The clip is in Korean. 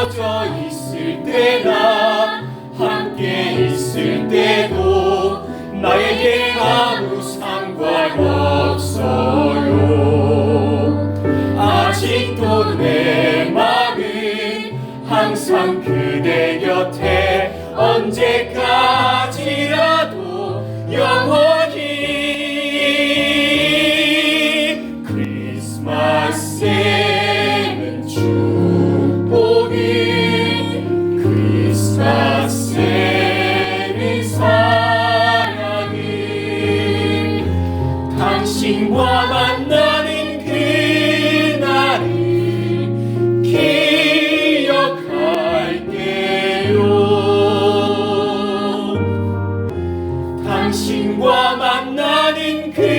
떨어져 있을 때나 함께 있을 때도 나에게 아무 상관없어요. 아직도 내 마음은 항상 그대 곁에 언제까지라도 영원히 크리스마스에 주님과 만나는 그날이 기억할게요. 당신과 만나는 그